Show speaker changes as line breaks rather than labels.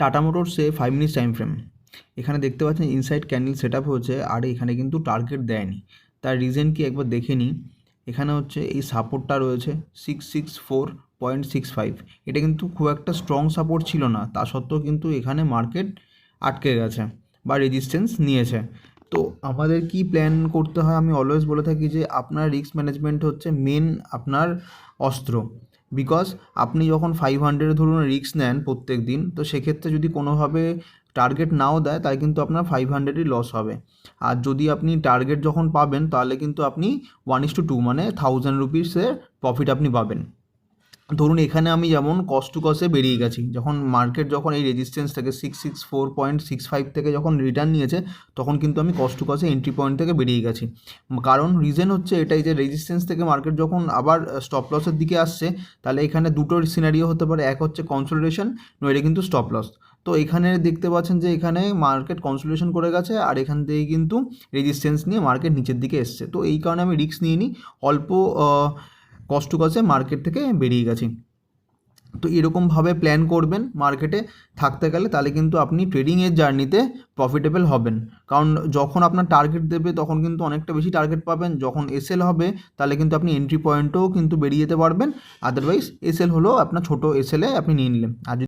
Tata মোটরসে five minutes time frame এখানে দেখতে পাচ্ছেন ইনসাইড ক্যান্ডেল সেট আপ হয়েছে, আর এখানে কিন্তু টার্গেট দেয়নি। তার রিজন কি একবার দেখে নিই। এখানে হচ্ছে এই সাপোর্টটা রয়েছে six six four point six five এটা কিন্তু খুব একটা স্ট্রং সাপোর্ট ছিল না, তা সত্ত্বেও কিন্তু এখানে মার্কেট আটকে গেছে বা রেজিস্ট্যান্স নিয়েছে। তো আমাদের কি প্ল্যান করতে হয়? আমি অলওয়েজ বলে থাকি যে আপনার রিস্ক ম্যানেজমেন্ট হচ্ছে মেন আপনার অস্ত্র। বিকজ আপনি যখন ফাইভ হান্ড্রেড ধরুন রিস্ক নেন প্রত্যেক দিন, তো সেক্ষেত্রে যদি কোনোভাবে টার্গেট নাও দেয় তাই কিন্তু আপনার ফাইভ হান্ড্রেডই লস হবে। আর যদি আপনি টার্গেট যখন পাবেন, তাহলে কিন্তু আপনি ওয়ান ইস টু টু মানে থাউজেন্ড রুপিসের প্রফিট আপনি পাবেন। ধরুন এখানে আমি যেমন কস্ট টু কস্টে বেরিয়ে গেছি, যখন মার্কেট যখন এই রেজিস্ট্যান্স থেকে six six four point six five থেকে যখন রিটার্ন নিয়েছে, তখন কিন্তু আমি কস্ট টু কস্টে এন্ট্রি পয়েন্ট থেকে বেরিয়ে গেছি। কারণ রিজন হচ্ছে এটাই যে রেজিস্ট্যান্স থেকে মার্কেট যখন আবার স্টপ লসের দিকে আসছে, তাহলে এখানে দুটো সিনারিও হতে পারে, এক হচ্ছে কনসোলিডেশন নইলে কিন্তু স্টপ লস তো এখানে দেখতে পাচ্ছেন যে এখানে মার্কেট কনসোলিডেশন করে গেছে, আর এখান থেকে কিন্তু রেজিস্ট্যান্স নিয়ে মার্কেট নিচের দিকে এসছে। তো এই কারণে আমি রিস্ক নিয়ে নিই অল্প কষ্ট কসে মার্কেট থেকে বেরিয়ে গেছি। তো এরকমভাবে প্ল্যান করবেন মার্কেটে থাকতে গেলে, তাহলে কিন্তু আপনি ট্রেডিংয়ের জার্নিতে প্রফিটেবল হবেন। কারণ যখন আপনার টার্গেট দেবে, তখন কিন্তু অনেকটা বেশি টার্গেট পাবেন। যখন এসএল হবে, তাহলে কিন্তু আপনি এন্ট্রি পয়েন্টও কিন্তু বেরিয়ে যেতে পারবেন। আদারওয়াইজ এসএল হলেও আপনার ছোটো এসএলে আপনি নিয়ে নিলেন। আর